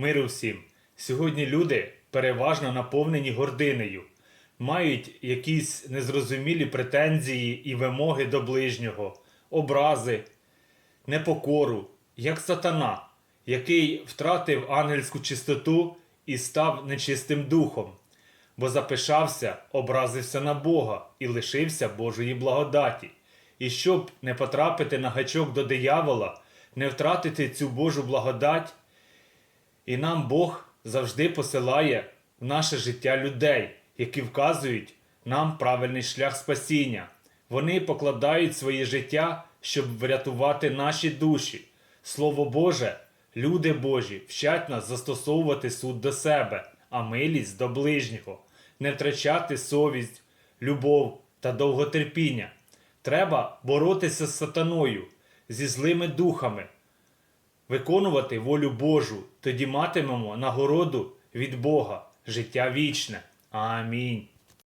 Миру всім. Сьогодні люди переважно наповнені гординею, мають якісь незрозумілі претензії і вимоги до ближнього, образи, непокору, як сатана, який втратив ангельську чистоту і став нечистим духом, бо запишався, образився на Бога і лишився Божої благодаті. І щоб не потрапити на гачок до диявола, не втратити цю Божу благодать, і нам Бог завжди посилає в наше життя людей, які вказують нам правильний шлях спасіння. Вони покладають своє життя, щоб врятувати наші душі. Слово Боже, люди Божі вчать нас застосовувати суд до себе, а милість до ближнього, не втрачати совість, любов та довготерпіння. Треба боротися з сатаною, зі злими духами, виконувати волю Божу, тоді матимемо нагороду від Бога, життя вічне. Амінь.